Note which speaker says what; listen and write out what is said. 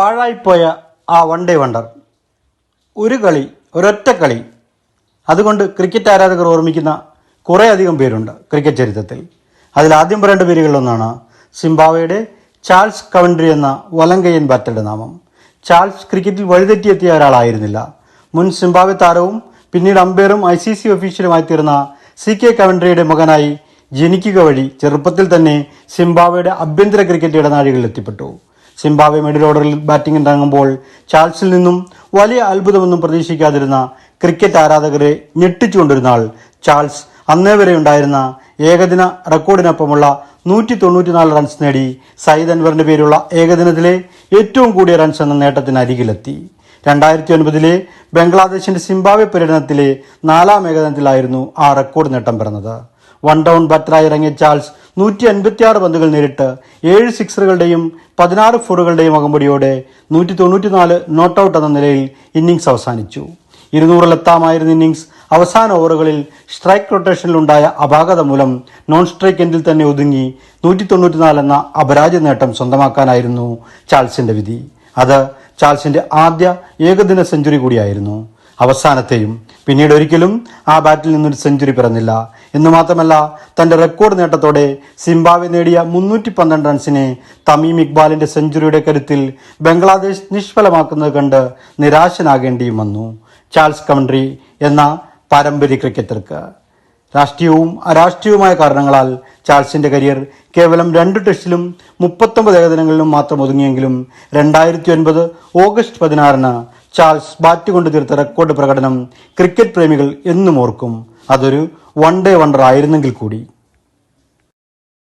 Speaker 1: പാഴായിപ്പോയ ആ one day wonder ഒരു കളി ഒരൊറ്റ കളി. അതുകൊണ്ട് ക്രിക്കറ്റ് ആരാധകർ ഓർമ്മിക്കുന്ന കുറേയധികം പേരുണ്ട് ക്രിക്കറ്റ് ചരിത്രത്തിൽ. അതിൽ ആദ്യം പറയേണ്ട പേരുകളിലൊന്നാണ് സിംബാവയുടെ ചാൾസ് കവൻട്രി എന്ന വലങ്കയ്യൻ ബാറ്ററുടെ നാമം. ചാൾസ് ക്രിക്കറ്റിൽ വഴിതെറ്റിയെത്തിയ ഒരാളായിരുന്നില്ല. മുൻ സിംബാവെ താരവും പിന്നീട് അമ്പയറും ഐ സി സി ഒഫീഷ്യലുമായി തീർന്ന സി കെ കവൻട്രിയുടെ മകനായി ജനിക്കുക വഴി ചെറുപ്പത്തിൽ തന്നെ സിംബാവയുടെ ആഭ്യന്തര ക്രിക്കറ്റ് ഇടനാഴികളിൽ എത്തിപ്പെട്ടു. സിംബാബ്വെ മിഡിൽ ഓർഡറിൽ ബാറ്റിംഗ് ഇറങ്ങുമ്പോൾ ചാൾസിൽ നിന്നും വലിയ അത്ഭുതമൊന്നും പ്രതീക്ഷിക്കാതിരുന്ന ക്രിക്കറ്റ് ആരാധകരെ ഞെട്ടിച്ചുകൊണ്ടിരുന്ന ആൾ ചാൾസ് അന്നേ വരെ ഉണ്ടായിരുന്ന ഏകദിന റെക്കോർഡിനൊപ്പമുള്ള നൂറ്റി തൊണ്ണൂറ്റിനാല് റൺസ് നേടി സയ്യിദ് അൻവറിന്റെ പേരുള്ള ഏകദിനത്തിലെ ഏറ്റവും കൂടിയ റൺസ് എന്ന നേട്ടത്തിന് അരികിലെത്തി. രണ്ടായിരത്തി ഒൻപതിലെ ബംഗ്ലാദേശിന്റെ സിംബാബ്വെ പര്യടനത്തിലെ നാലാം ഏകദിനത്തിലായിരുന്നു ആ റെക്കോർഡ് നേട്ടം പിറന്നത്. വൺ ഡൗൺ ബാറ്ററായി ഇറങ്ങിയ ചാൾസ് നൂറ്റി അൻപത്തിയാറ് പന്തുകൾ നേരിട്ട് ഏഴ് സിക്സറുകളുടെയും പതിനാറ് ഫോറുകളുടെയും അകമ്പടിയോടെ നൂറ്റി തൊണ്ണൂറ്റിനാല് നോട്ട് ഔട്ട് എന്ന നിലയിൽ ഇന്നിംഗ്സ് അവസാനിച്ചു. ഇരുന്നൂറിലെത്താമായിരുന്ന ഇന്നിംഗ്സ് അവസാന ഓവറുകളിൽ സ്ട്രൈക്ക് റൊട്ടേഷനിലുണ്ടായ അപാകത മൂലം നോൺ സ്ട്രൈക്ക് എൻഡിൽ തന്നെ ഒതുങ്ങി നൂറ്റി തൊണ്ണൂറ്റിനാല് എന്ന അപരാജ നേട്ടം സ്വന്തമാക്കാനായിരുന്നു ചാൾസിന്റെ വിധി. അത് ചാൾസിന്റെ ആദ്യ ഏകദിന സെഞ്ചുറി കൂടിയായിരുന്നു. അവസാനത്തെയും പിന്നീട് ഒരിക്കലും ആ ബാറ്റിൽ നിന്നൊരു സെഞ്ചുറി പിറന്നില്ല. എന്ന് മാത്രമല്ല തന്റെ റെക്കോർഡ് നേട്ടത്തോടെ സിംബാബ്വെ നേടിയ മുന്നൂറ്റി പന്ത്രണ്ട് റൺസിനെ തമീം ഇക്ബാലിന്റെ സെഞ്ചുറിയുടെ കരുത്തിൽ ബംഗ്ലാദേശ് നിഷ്ഫലമാക്കുന്നത് കണ്ട് നിരാശനാകേണ്ടിയും വന്നു. ചാൾസ് കമൻട്രി എന്ന പാരമ്പര്യ ക്രിക്കറ്റർക്ക്. രാഷ്ട്രീയവും അരാഷ്ട്രീയവുമായ കാരണങ്ങളാൽ ചാൾസിന്റെ കരിയർ കേവലം രണ്ട് ടെസ്റ്റിലും മുപ്പത്തൊമ്പത് ഏകദിനങ്ങളിലും മാത്രം ഒതുങ്ങിയെങ്കിലും രണ്ടായിരത്തി ഒൻപത് ഓഗസ്റ്റ് പതിനാറിന് ചാൾസ് ബാറ്റ് കൊണ്ട് തീർത്ത റെക്കോർഡ് പ്രകടനം ക്രിക്കറ്റ് പ്രേമികൾ എന്നും ഓർക്കും. അതൊരു വൺ ഡേ വണ്ടർ ആയിരുന്നെങ്കിൽ കൂടി.